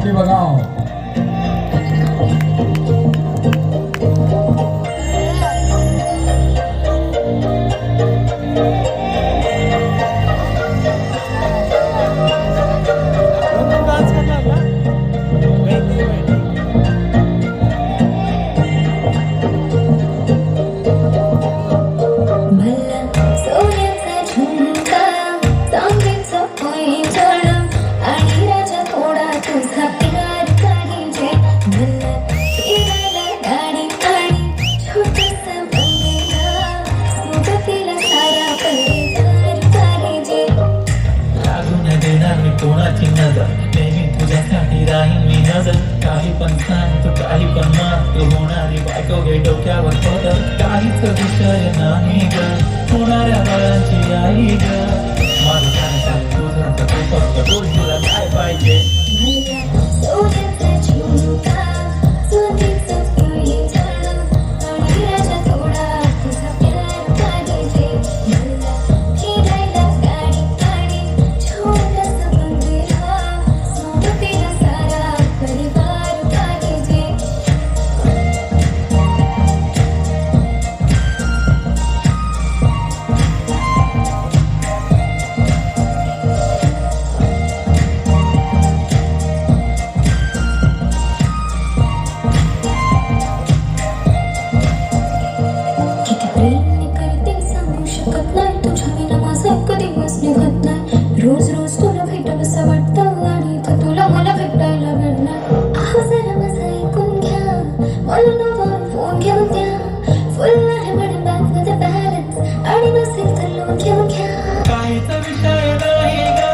aqui, vagão. Oh, yeah. कोणाची नजर? नेहमी तुझ्यासाठी राहील मी नजर. काही पण सांग तू काही पण मान तू होणारी बायको घे डोक्यावर पदर काहीच विषय नाही ग. होणाऱ्या बाळांची आई ग. दिवस निघत नाही रोज रोज तुला भेटावंसं वाटतं आणि इथं तुला मला भेटायला मिळणार. आहो जरा माझं ऐकून घ्या. मला नवा फोन घेऊन द्या. फुल आहे म्हणून बँकमध्ये बॅलन्स आणि नसेल तर लोन घेऊन घ्या. काहीच विषय नाही ग.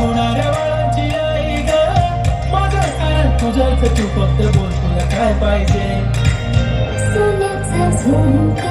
होणाऱ्या बाळांची आई ग. माझं काय? तुझ्याच तू फक्त बोल तुला काय पाहिजे? सोन्याचा झुमका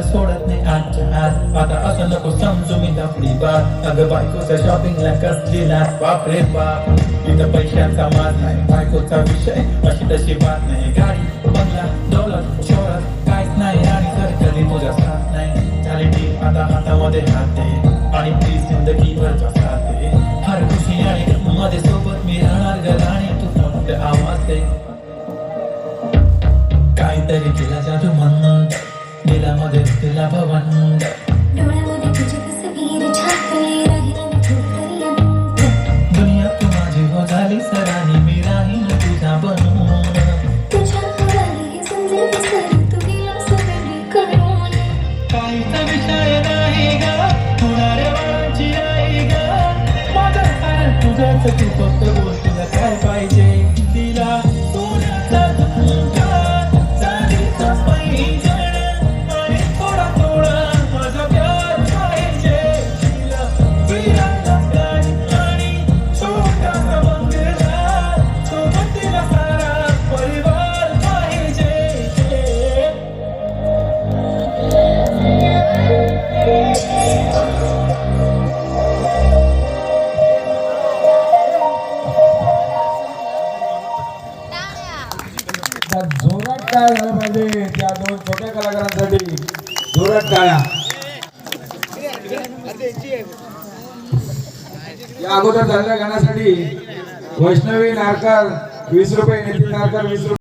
मला सोडत नाही. आजच्या आज आता असं नको समजू मी दापडी बाप. अगं बायकोच्या शॉपिंगला कसली लाच बाप रे बाप. तिथं पैशांचा माज नाही बायकोचा विषय. अशी तशी बात नाही. गाडी बंगला दौलत शोहरत काहीच नाही. आणि जर कधी तुझ्या साथ नाही. झाली आता हातामध्ये हात दे. आणि प्लीज ती जिंदगीभर साथे हर खुशी आणि मध्ये सोबत मी राहणार ग. आणि तू फक्त आवाज दे? काहीतरी केला जादू दिलामध्ये तिला भवन. डोळ्यामध्ये तुझी तसवीर छापली राहिली ना ठोकरल्यानंतर दुनिया तू माझी हो झाली सरानी मी राहीन तुझा बनून. तू गेलास वेगळी करून. काहीच विषय नाही ग होणाऱ्या बाळाची आई ग. माझं काय तुझ्याच तू फक्त तुला काय पाहिजे? त्या जोरात काय झालं पाहिजे त्या दोन छोट्या कलाकारांसाठी. जोरात टाळ्या. या अगोदर झालेल्या गाण्यासाठी वैष्णवी नारकर वीस रुपये नितीन नारकर वीस रुपये.